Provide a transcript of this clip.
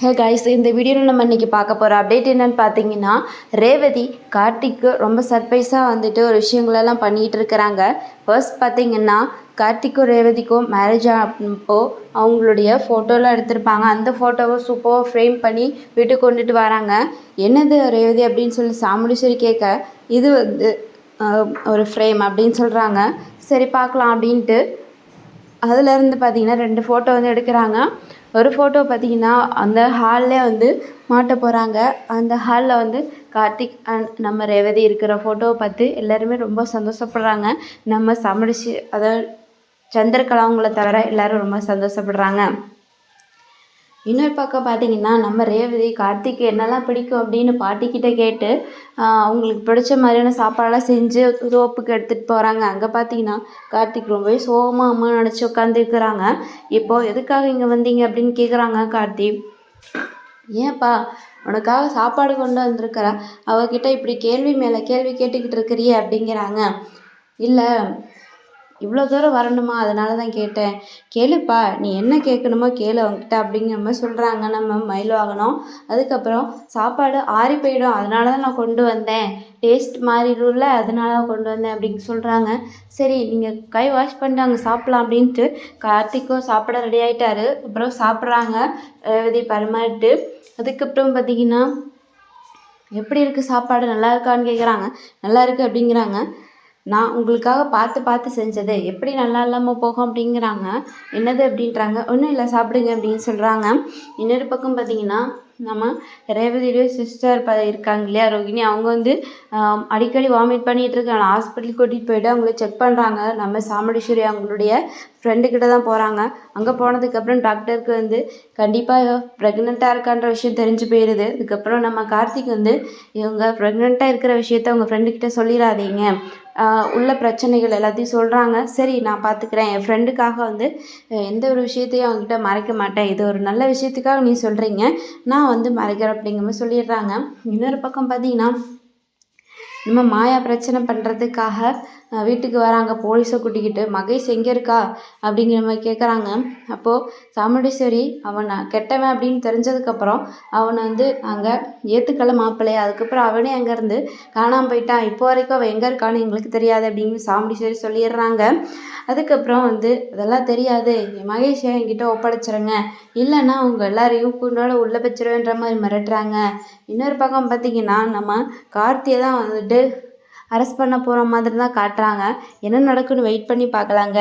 Hey guys இந்த வீடியோவில் நம்ம இன்றைக்கி பார்க்க போகிற அப்டேட் என்னன்னு பார்த்தீங்கன்னா ரேவதி கார்த்திக்கு ரொம்ப சர்ப்ரைஸாக வந்துட்டு ஒரு விஷயங்களெல்லாம் பண்ணிகிட்டு இருக்கிறாங்க. ஃபர்ஸ்ட் பார்த்தீங்கன்னா கார்த்திக்கும் ரேவதிக்கும் மேரேஜ் அப்போ அவங்களுடைய ஃபோட்டோலாம் எடுத்திருப்பாங்க. அந்த ஃபோட்டோவை சூப்பராக ஃப்ரேம் பண்ணி வீட்டுக்கு கொண்டுட்டு வராங்க. என்னது ரேவதி அப்படின்னு சொல்லி சாமுண்டீஸ்வரி கேட்க இது வந்து ஒரு ஃப்ரேம் அப்படின்னு சொல்கிறாங்க சரி பார்க்கலாம் அப்படின்ட்டு அதுலேருந்து பார்த்தீங்கன்னா ரெண்டு ஃபோட்டோ வந்து எடுக்கிறாங்க. ஒரு ஃபோட்டோ பார்த்தீங்கன்னா அந்த ஹாலில் வந்து மாட்ட போகிறாங்க அந்த ஹாலில் வந்து கார்த்திக் அண்ட் நம்ம ரேவதி இருக்கிற ஃபோட்டோவை பார்த்து எல்லாருமே ரொம்ப சந்தோஷப்படுறாங்க. நம்ம சமடிச்சு அதாவது சந்திரகலா அவங்கள தவிர எல்லோரும் ரொம்ப சந்தோஷப்படுறாங்க. இன்னொரு பக்கம் பார்த்தீங்கன்னா நம்ம ரேவதி கார்த்திக் என்னெல்லாம் பிடிக்கும் அப்படின்னு பாட்டிக்கிட்ட கேட்டு அவங்களுக்கு பிடிச்ச மாதிரியான சாப்பாடெல்லாம் செஞ்சு தோப்புக்கு எடுத்துகிட்டு போகிறாங்க அங்கே பார்த்தீங்கன்னா கார்த்திக் ரொம்பவே சோகமாக அம்மா நினச்சி உட்காந்துருக்குறாங்க இப்போது எதுக்காக இங்கே வந்தீங்க அப்படின்னு கேட்குறாங்க கார்த்திக் ஏன்ப்பா உனக்காக சாப்பாடு கொண்டு வந்திருக்கிறா? அவகிட்ட இப்படி கேள்வி மேலே கேள்வி கேட்டுக்கிட்டு இருக்கிறியே அப்படிங்கிறாங்க. இல்லை இவ்வளோ தூரம் வரணுமா? அதனால தான் கேட்டேன். கேளுப்பா நீ என்ன கேட்கணுமோ கேளு அவங்ககிட்ட அப்படிங்கிற மாதிரி சொல்கிறாங்க நம்ம மயில் வாங்கினோம் அதுக்கப்புறம் சாப்பாடு ஆறி போயிடும். அதனால தான் நான் கொண்டு வந்தேன். டேஸ்ட் மாறிடும்ல அதனால தான் கொண்டு வந்தேன் அப்படின்னு சொல்கிறாங்க சரி நீங்கள் கை வாஷ் பண்ணிட்டு அங்கே சாப்பிட்லாம் அப்படின்ட்டு கார்த்திக்கும் சாப்பிட ரெடி ஆகிட்டாரு அப்புறம் சாப்பிட்றாங்க. ரேவதி பரிமாறிட்டு. அதுக்கப்புறம் பார்த்தீங்கன்னா எப்படி இருக்குது சாப்பாடு? நல்லா இருக்கான்னு கேட்குறாங்க நல்லா இருக்குது அப்படிங்கிறாங்க. நான் உங்களுக்காக பார்த்து பார்த்து செஞ்சது. எப்படி நல்லா இல்லாமல் போகும் அப்படிங்கிறாங்க. என்னது அப்படின்றாங்க. ஒன்றும் இல்லை சாப்பிடுங்க அப்படின்னு சொல்கிறாங்க இன்னொரு பக்கம் பார்த்தீங்கன்னா நம்ம ரேவதியுடைய சிஸ்டர் ப இருக்காங்க இல்லையா ரோகிணி. அவங்க வந்து அடிக்கடி வாமிட் பண்ணிகிட்டு இருக்காங்க. ஹாஸ்பிட்டல் கூட்டிகிட்டு போயிட்டு அவங்கள செக் பண்ணுறாங்க நம்ம சாமுண்டீஸ்வரி அவங்களுடைய ஃப்ரெண்டுக்கிட்ட தான் போகிறாங்க அங்கே போனதுக்கப்புறம் டாக்டருக்கு வந்து கண்டிப்பாக ப்ரெக்னெண்ட்டாக இருக்கான்ற விஷயம் தெரிஞ்சு போயிடுது அதுக்கப்புறம் நம்ம கார்த்திக் வந்து இவங்க ப்ரெக்னெண்ட்டாக இருக்கிற விஷயத்த அவங்க ஃப்ரெண்டுக்கிட்ட சொல்லிடாதீங்க. உள்ள பிரச்சனைகள் எல்லாத்தையும் சொல்கிறாங்க சரி நான் பார்த்துக்கிறேன் என் ஃப்ரெண்டுக்காக வந்து எந்த ஒரு விஷயத்தையும் அவங்ககிட்ட மறைக்க மாட்டேன். இது ஒரு நல்ல விஷயத்துக்காக நீ சொல்கிறீங்க நான் வந்து மறைக்கிறேன் அப்படிங்கிற மாதிரி சொல்லிடுறாங்க. இன்னொரு பக்கம் பார்த்தீங்கன்னா நம்ம மாயா பிரச்சனை பண்ணுறதுக்காக வீட்டுக்கு வராங்க போலீஸை கூட்டிக்கிட்டு மகேஷ் எங்கே இருக்கா? அப்படிங்கிற மாதிரி கேட்குறாங்க அப்போது சாமுண்டீஸ்வரி அவனை கெட்டவன் அப்படின்னு தெரிஞ்சதுக்கப்புறம் அவனை வந்து அங்கே ஏற்றுக்கல மாப்பிள்ளையே. அதுக்கப்புறம் அவனே அங்கேருந்து காணாமல் போயிட்டான். இப்போ வரைக்கும் அவன் எங்கே இருக்கான்னு எங்களுக்கு தெரியாது அப்படின்னு சாமுண்டீஸ்வரி சொல்லிடுறாங்க. அதுக்கப்புறம் வந்து அதெல்லாம் தெரியாது. மகேஷ் மகேஷை என்கிட்ட ஒப்படைச்சிருங்க. இல்லைன்னா அவங்க எல்லாரையும் கூண்டோட உள்ளே வச்சிருவேன்ற மாதிரி மிரட்டுறாங்க. இன்னொரு பக்கம் பார்த்தீங்கன்னா நம்ம கார்த்தியை தான் வந்துட்டு அரெஸ்ட் பண்ண போகிற மாதிரி தான் காட்டுறாங்க. என்ன நடக்குன்னு வெயிட் பண்ணி பார்க்கலாங்க.